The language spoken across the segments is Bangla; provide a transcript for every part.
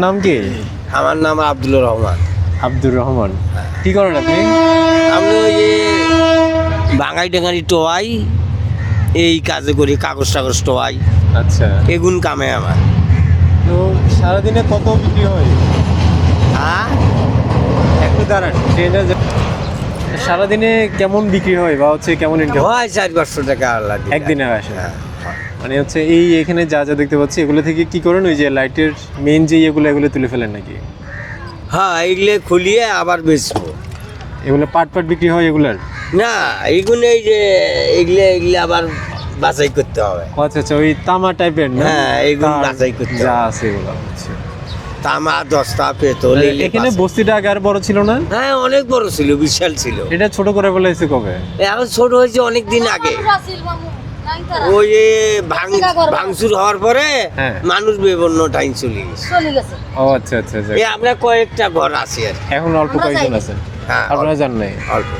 নাম কি? আমার নাম আব্দুল রহমান। আব্দুর রহমান। কি করেন আপনি? আমি ওই যে ভাঙাই ডেঙ্গারি টোয়াই এই কাজে করি কাগজ টাগজ টোয়াই। আচ্ছা। এগুন কামে আমার। তো সারাদিনে কত বিক্রি হয়? হ্যাঁ? একটু দাঁড়ান ট্রেনে সারাদিনে কেমন বিক্রি হয় বা হচ্ছে কেমন ইনকাম হয় চার পাঁচশো টাকা আল্লাহ একদিনে আসে হ্যাঁ। মানে হচ্ছে এই এখানে যা যা দেখতে পাচ্ছি এগুলো থেকে কি করেন? ওই যে লাইটের মেইন যে ইয়েগুলো এগুলো তুলে ফেলেন নাকি? হ্যাঁ এগুলো খুলিয়ে আবার বেচবো। এগুলো পাট পাট বিক্রি হয় এগুলার? না এইগুলো এই যে এগুলো এগুলো আবার বাছাই করতে হবে। আচ্ছা আচ্ছা ওই তামা টাইপের না? হ্যাঁ, এইগুলো তার বাছাই করতে যা আছে এগুলো আচ্ছা। তামা দশটা পেতল এখানে বস্তিটা আগে আর বড় ছিল না? হ্যাঁ অনেক বড় ছিল বিশাল ছিল। এটা ছোট করে ফেলাইছে কবে? এখন ছোট হয়েছে অনেক দিন আগে ওই ভাঙচুর হওয়ার পরে হ্যাঁ। মানুষ বিভিন্ন টাইম চলে গেছে। ও আচ্ছা আচ্ছা আচ্ছা। এই আমরা কয়েকটা ঘর আছি আর এখন অল্প কয়েকজন আছে হ্যাঁ আপনারা জান নাই? অল্প।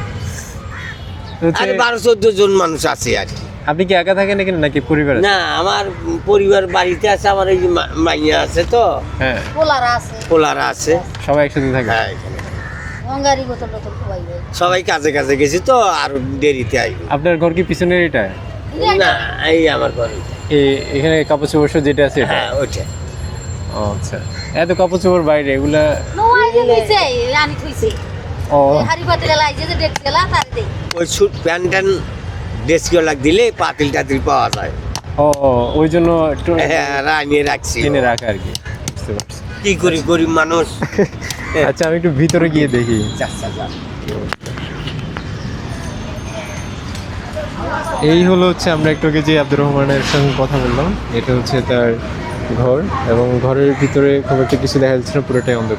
আরে বারো চোদ্দ জন মানুষ আছে আর কি। আপনি কি একা থাকেন এখানে নাকি পরিবার? না আমার পরিবার বাড়িতে আছে আমার এই যে মাইয়া আছে তো। হ্যাঁ। পোলারা আছে। পোলারা আছে। সবাই একসাথে থাকে হ্যাঁ এখানে। সবাই কাজে কাজে গেছি তো আর দেরিতে আসবে আপনার ঘর কি পিছনের এটা না এই আমার ঘর এখানে কাপড় চোপড় যেটা আছে হ্যাঁ ওইটা। আচ্ছা। এত কাপড় চোপড় বাইরে এগুলা থইছে। ও। হাড়ি পাতিলা লাইছে যে ডেক গেলা তার দেই। ওই সুট প্যান্ট লাগ দিলে পাতিল টাতিল পাওয়া যায়। ও ওই জন্য একটু হ্যাঁ রানিয়ে রাখছি। কিনে রাখা আর কি। বুঝতে পারছি। কি করি গরিব মানুষ? আচ্ছা আমি একটু ভিতরে গিয়ে দেখি। আচ্ছা, আচ্ছা। এই হলো হচ্ছে আমরা একটু আগে যে আব্দুর রহমানের সঙ্গে কথা বললাম। এটা হচ্ছে তার ঘর এবং ঘরের ভিতরে খুব একটা কিছু দেখা যাচ্ছে না, পুরোটাই অন্ধকার।